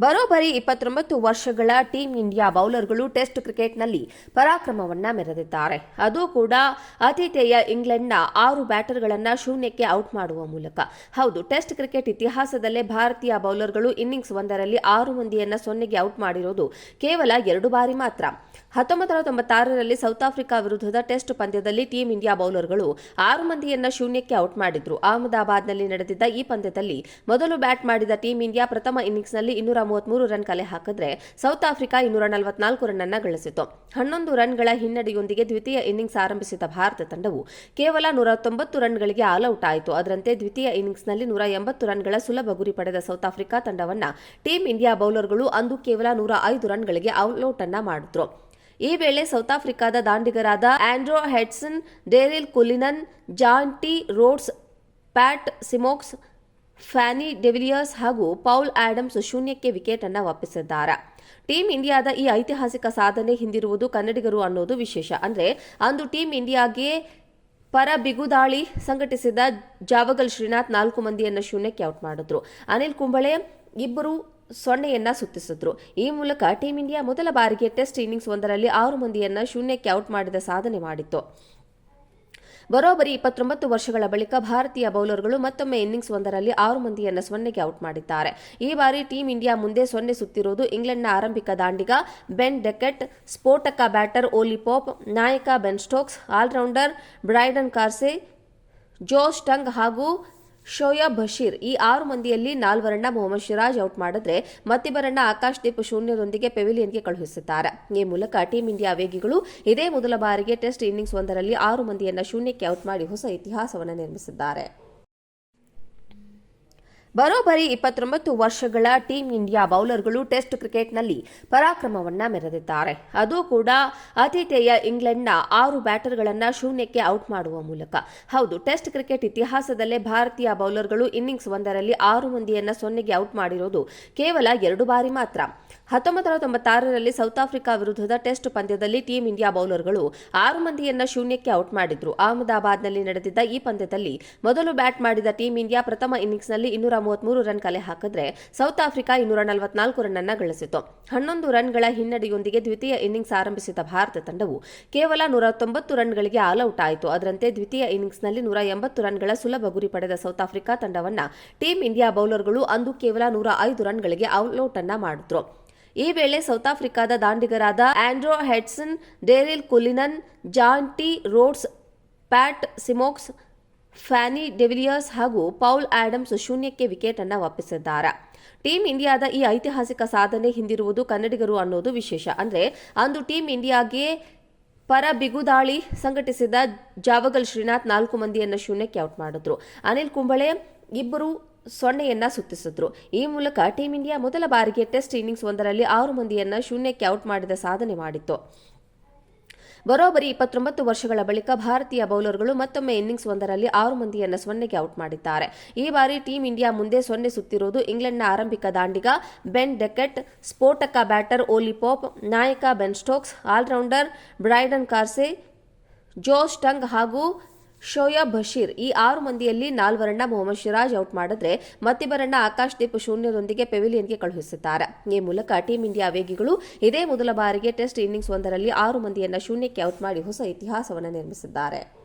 ಬರೋಬ್ಬರಿ ಇಪ್ಪತ್ತೊಂಬತ್ತು ವರ್ಷಗಳ ಟೀಂ ಇಂಡಿಯಾ ಬೌಲರ್ಗಳು ಟೆಸ್ಟ್ ಕ್ರಿಕೆಟ್ನಲ್ಲಿ ಪರಾಕ್ರಮವನ್ನ ಮೆರೆದಿದ್ದಾರೆ. ಅದು ಕೂಡ ಆತಿಥೇಯ ಇಂಗ್ಲೆಂಡ್ನ ಆರು ಬ್ಯಾಟರ್ಗಳನ್ನು ಶೂನ್ಯಕ್ಕೆ ಔಟ್ ಮಾಡುವ ಮೂಲಕ. ಹೌದು, ಟೆಸ್ಟ್ ಕ್ರಿಕೆಟ್ ಇತಿಹಾಸದಲ್ಲೇ ಭಾರತೀಯ ಬೌಲರ್ಗಳು ಇನ್ನಿಂಗ್ಸ್ ಒಂದರಲ್ಲಿ ಆರು ಮಂದಿಯನ್ನ ಸೊನ್ನೆಗೆ ಔಟ್ ಮಾಡಿರೋದು ಕೇವಲ ಎರಡು ಬಾರಿ ಮಾತ್ರ. ಹತ್ತೊಂಬತ್ತು ನೂರ ತೊಂಬತ್ತಾರರಲ್ಲಿ ಸೌತ್ ಆಫ್ರಿಕಾ ವಿರುದ್ಧದ ಟೆಸ್ಟ್ ಪಂದ್ಯದಲ್ಲಿ ಟೀಂ ಇಂಡಿಯಾ ಬೌಲರ್ಗಳು ಆರು ಮಂದಿಯನ್ನ ಶೂನ್ಯಕ್ಕೆ ಔಟ್ ಮಾಡಿದ್ರು. ಅಹಮದಾಬಾದ್ನಲ್ಲಿ ನಡೆದಿದ್ದ ಈ ಪಂದ್ಯದಲ್ಲಿ ಮೊದಲು ಬ್ಯಾಟ್ ಮಾಡಿದ ಟೀಂ ಇಂಡಿಯಾ ಪ್ರಥಮ ಇನ್ನಿಂಗ್ಸ್ನಲ್ಲಿ ಇನ್ನೂರ ಮೂವತ್ಮೂರು ರನ್ ಕಲೆ ಹಾಕಿದ್ರೆ ಸೌತ್ ಆಫ್ರಿಕಾ ಇನ್ನೂರ ನಲವತ್ನಾಲ್ಕು ರನ್ ಗಳಿಸಿತು ಹನ್ನೊಂದು ರನ್ಗಳ ಹಿನ್ನಡೆಯೊಂದಿಗೆ ದ್ವಿತೀಯ ಇನ್ನಿಂಗ್ಸ್ ಆರಂಭಿಸಿದ ಭಾರತ ತಂಡವು ಕೇವಲ ನೂರ ತೊಂಬತ್ತು ರನ್ಗಳಿಗೆ ಆಲ್ಔಟ್ ಆಯಿತು. ಅದರಂತೆ ದ್ವಿತೀಯ ಇನ್ನಿಂಗ್ಸ್ನಲ್ಲಿ ನೂರ ಎಂಬತ್ತು ರನ್ಗಳ ಸುಲಭ ಗುರಿ ಪಡೆದ ಸೌತ್ ಆಫ್ರಿಕಾ ತಂಡವನ್ನ ಟೀಂ ಇಂಡಿಯಾ ಬೌಲರ್ಗಳು ಅಂದು ಕೇವಲ ನೂರ ಐದು ರನ್ಗಳಿಗೆ ಔಟ್ ಅನ್ನ ಮಾಡಿದ್ರು. ಈ ವೇಳೆ ಸೌತ್ ಆಫ್ರಿಕಾದ ದಾಂಡಿಗರಾದ Andrew Hudson, Daryl Cullinan, Jonty Rhodes, Pat Symcox, Fanie de Villiers ಹಾಗೂ ಪೌಲ್ ಆಡಮ್ಸ್ ಶೂನ್ಯಕ್ಕೆ ವಿಕೆಟ್ ಅನ್ನು ಒಪ್ಪಿಸಿದ್ದಾರೆ ಟೀಂ ಇಂಡಿಯಾದ ಈ ಐತಿಹಾಸಿಕ ಸಾಧನೆ ಹಿಂದಿರುವುದು ಕನ್ನಡಿಗರು ಅನ್ನೋದು ವಿಶೇಷ. ಅಂದ್ರೆ ಅಂದು ಟೀಂ ಇಂಡಿಯಾಗೆ ಪರ ಬಿಗುದಾಳಿ ಸಂಘಟಿಸಿದ ಜಾವಗಲ್ ಶ್ರೀನಾಥ್ ನಾಲ್ಕು ಮಂದಿಯನ್ನು ಶೂನ್ಯಕ್ಕೆ ಔಟ್ ಮಾಡಿದ್ರು. ಅನಿಲ್ ಕುಂಬಳೆ, ಇಬ್ಬರು ಸೊನ್ನೆಯನ್ನ ಸುತ್ತಿಸಿದ್ರು. ಈ ಮೂಲಕ ಟೀಂ ಇಂಡಿಯಾ ಮೊದಲ ಬಾರಿಗೆ ಟೆಸ್ಟ್ ಇನ್ನಿಂಗ್ಸ್ ಒಂದರಲ್ಲಿ ಆರು ಮಂದಿಯನ್ನ ಶೂನ್ಯಕ್ಕೆ ಔಟ್ ಮಾಡಿದ ಸಾಧನೆ ಮಾಡಿತ್ತು. ಬರೋಬ್ಬರಿ ಇಪ್ಪತ್ತೊಂಬತ್ತು ವರ್ಷಗಳ ಬಳಿಕ ಭಾರತೀಯ ಬೌಲರ್ಗಳು ಮತ್ತೊಮ್ಮೆ ಇನ್ನಿಂಗ್ಸ್ ಒಂದರಲ್ಲಿ ಆರು ಮಂದಿಯನ್ನ ಸೊನ್ನೆಗೆ ಔಟ್ ಮಾಡಿದ್ದಾರೆ. ಈ ಬಾರಿ ಟೀಂ ಇಂಡಿಯಾ ಮುಂದೆ ಸೊನ್ನೆ ಸುತ್ತಿರುವುದು ಇಂಗ್ಲೆಂಡ್ನ ಆರಂಭಿಕ ದಾಂಡಿಗ ಬೆನ್ ಡೆಕೆಟ್, ಸ್ಫೋಟಕ ಬ್ಯಾಟರ್ ಓಲಿ ಪೋಪ್, ನಾಯಕ Ben Stokes, all rounder Brydon Carse Joe Tongue ಹಾಗೂ ಶೋಯಬ್ ಬಶೀರ್ ಈ ಆರು ಮಂದಿಯಲ್ಲಿ ನಾಲ್ವರಣ್ಣ ಮೊಹಮ್ಮದ್ ಶಿರಾಜ್ ಔಟ್ ಮಾಡಿದ್ರೆ ಆಕಾಶ್ ದೀಪ್ ಶೂನ್ಯದೊಂದಿಗೆ ಪೆವಿಲಿಯನ್ಗೆ ಕಳುಹಿಸುತ್ತಾರೆ. ಈ ಮೂಲಕ ಟೀಂ ಇಂಡಿಯಾ ವೇಗಿಗಳು ಇದೇ ಮೊದಲ ಬಾರಿಗೆ ಟೆಸ್ಟ್ ಇನ್ನಿಂಗ್ಸ್ ಒಂದರಲ್ಲಿ ಆರು ಮಂದಿಯನ್ನ ಶೂನ್ಯಕ್ಕೆ ಔಟ್ ಮಾಡಿ ಹೊಸ ಇತಿಹಾಸವನ್ನು ನಿರ್ಮಿಸಿದ್ದಾರೆ. ಬರೋಬ್ಬರಿ ಇಪ್ಪತ್ತೊಂಬತ್ತು ವರ್ಷಗಳ ಟೀಂ ಇಂಡಿಯಾ ಬೌಲರ್ಗಳು ಟೆಸ್ಟ್ ಕ್ರಿಕೆಟ್ನಲ್ಲಿ ಪರಾಕ್ರಮವನ್ನ ಮೆರೆದಿದ್ದಾರೆ. ಅದು ಕೂಡ ಆತಿಥೇಯ ಇಂಗ್ಲೆಂಡ್ನ ಆರು ಬ್ಯಾಟರ್ಗಳನ್ನು ಶೂನ್ಯಕ್ಕೆ ಔಟ್ ಮಾಡುವ ಮೂಲಕ. ಹೌದು, ಟೆಸ್ಟ್ ಕ್ರಿಕೆಟ್ ಇತಿಹಾಸದಲ್ಲೇ ಭಾರತೀಯ ಬೌಲರ್ಗಳು ಇನ್ನಿಂಗ್ಸ್ ಒಂದರಲ್ಲಿ ಆರು ಮಂದಿಯನ್ನ ಸೊನ್ನೆಗೆ ಔಟ್ ಮಾಡಿರೋದು ಕೇವಲ ಎರಡು ಬಾರಿ ಮಾತ್ರ. ಹತ್ತೊಂಬತ್ತು ನೂರ ತೊಂಬತ್ತಾರರಲ್ಲಿ ಸೌತ್ ಆಫ್ರಿಕಾ ವಿರುದ್ಧದ ಟೆಸ್ಟ್ ಪಂದ್ಯದಲ್ಲಿ ಟೀಂ ಇಂಡಿಯಾ ಬೌಲರ್ಗಳು ಆರು ಮಂದಿಯನ್ನ ಶೂನ್ಯಕ್ಕೆ ಔಟ್ ಮಾಡಿದ್ರು. ಅಹಮದಾಬಾದ್ನಲ್ಲಿ ನಡೆದಿದ್ದ ಈ ಪಂದ್ಯದಲ್ಲಿ ಮೊದಲು ಬ್ಯಾಟ್ ಮಾಡಿದ ಟೀಂ ಇಂಡಿಯಾ ಪ್ರಥಮ ಇನ್ನಿಂಗ್ಸ್ನಲ್ಲಿ ಇನ್ನೂರ ಮೂವತ್ಮೂರು ರನ್ ಕಲೆ ಹಾಕಿದ್ರೆ ಸೌತ್ ಆಫ್ರಿಕಾ ಇನ್ನೂರ ನಲವತ್ನಾಲ್ಕು ರನ್ ಅನ್ನ ಗಳಿಸಿತು ಹನ್ನೊಂದು ರನ್ಗಳ ಹಿನ್ನಡೆಯೊಂದಿಗೆ ದ್ವಿತೀಯ ಇನ್ನಿಂಗ್ಸ್ ಆರಂಭಿಸಿದ ಭಾರತ ತಂಡವು ಕೇವಲ ನೂರ ತೊಂಬತ್ತು ರನ್ಗಳಿಗೆ ಆಲ್ಔಟ್ ಆಯಿತು. ಅದರಂತೆ ದ್ವಿತೀಯ ಇನ್ನಿಂಗ್ಸ್ನಲ್ಲಿ ನೂರ ಎಂಬತ್ತು ರನ್ಗಳ ಸುಲಭ ಗುರಿ ಪಡೆದ ಸೌತ್ ಆಫ್ರಿಕಾ ತಂಡವನ್ನ ಟೀಂ ಇಂಡಿಯಾ ಬೌಲರ್ಗಳು ಅಂದು ಕೇವಲ ನೂರ ಐದು ರನ್ಗಳಿಗೆ ಆಲ್ಔಟ್ ಅನ್ನ ಮಾಡಿದ್ರು. ಈ ವೇಳೆ ಸೌತ್ ಆಫ್ರಿಕಾದ ದಾಂಡಿಗರಾದ Andrew Hudson, Daryl Cullinan, Jonty Rhodes, Pat Symcox Fanie de Villiers ಹಾಗೂ ಪೌಲ್ ಆಡಮ್ಸ್ ಶೂನ್ಯಕ್ಕೆ ವಿಕೆಟ್ ಅನ್ನು ಒಪ್ಪಿಸಿದ್ದಾರೆ ಟೀಂ ಇಂಡಿಯಾದ ಈ ಐತಿಹಾಸಿಕ ಸಾಧನೆ ಹಿಂದಿರುವುದು ಕನ್ನಡಿಗರು ಅನ್ನೋದು ವಿಶೇಷ. ಅಂದರೆ ಅಂದು ಟೀಂ ಇಂಡಿಯಾಗೆ ಪರ ಬಿಗುದಾಳಿ ಸಂಘಟಿಸಿದ ಜಾವಗಲ್ ಶ್ರೀನಾಥ್ ನಾಲ್ಕು ಮಂದಿಯನ್ನು ಶೂನ್ಯಕ್ಕೆ ಔಟ್ ಮಾಡಿದ್ರು. ಅನಿಲ್ ಕುಂಬಳೆ ಇಬ್ಬರು ಸೊನ್ನೆಯನ್ನ ಸುತ್ತಿಸಿದ್ರು. ಈ ಮೂಲಕ ಟೀಂ ಇಂಡಿಯಾ ಮೊದಲ ಬಾರಿಗೆ ಟೆಸ್ಟ್ ಇನ್ನಿಂಗ್ಸ್ ಒಂದರಲ್ಲಿ ಆರು ಮಂದಿಯನ್ನ ಶೂನ್ಯಕ್ಕೆ ಔಟ್ ಮಾಡಿದ ಸಾಧನೆ ಮಾಡಿತ್ತು. ಬರೋಬ್ಬರಿ ಇಪ್ಪತ್ತೊಂಬತ್ತು ವರ್ಷಗಳ ಬಳಿಕ ಭಾರತೀಯ ಬೌಲರ್ಗಳು ಮತ್ತೊಮ್ಮೆ ಇನ್ನಿಂಗ್ಸ್ ಒಂದರಲ್ಲಿ ಆರು ಮಂದಿಯನ್ನು ಸೊನ್ನೆಗೆ ಔಟ್ ಮಾಡಿದ್ದಾರೆ. ಈ ಬಾರಿ ಟೀಂ ಇಂಡಿಯಾ ಮುಂದೆ ಸೊನ್ನೆ ಸುತ್ತಿರುವುದು ಇಂಗ್ಲೆಂಡ್ನ ಆರಂಭಿಕ ದಾಂಡಿಗ ಬೆನ್ ಡೆಕೆಟ್, ಸ್ಫೋಟಕ ಬ್ಯಾಟರ್ ಓಲಿ ಪೋಪ್, ನಾಯಕ Ben Stokes, all rounder Brydon Carse Joe Tongue ಹಾಗೂ ಶೋಯಬ್ ಬಶೀರ್ ಈ ಆರು ಮಂದಿಯಲ್ಲಿ ನಾಲ್ವರನ್ನ ಮೊಹಮ್ಮದ್ ಶಿರಾಜ್ ಔಟ್ ಮಾಡಿದ್ರೆ ಆಕಾಶ್ ದೀಪ್ ಶೂನ್ಯದೊಂದಿಗೆ ಪೆವಿಲಿಯನ್ಗೆ ಕಳುಹಿಸಿದ್ದಾರೆ. ಈ ಮೂಲಕ ಟೀಂ ಇಂಡಿಯಾ ವೇಗಿಗಳು ಇದೇ ಮೊದಲ ಬಾರಿಗೆ ಟೆಸ್ಟ್ ಇನ್ನಿಂಗ್ಸ್ ಒಂದರಲ್ಲಿ ಆರು ಮಂದಿಯನ್ನ ಶೂನ್ಯಕ್ಕೆ ಔಟ್ ಮಾಡಿ ಹೊಸ ಇತಿಹಾಸವನ್ನು ನಿರ್ಮಿಸಿದ್ದಾರೆ.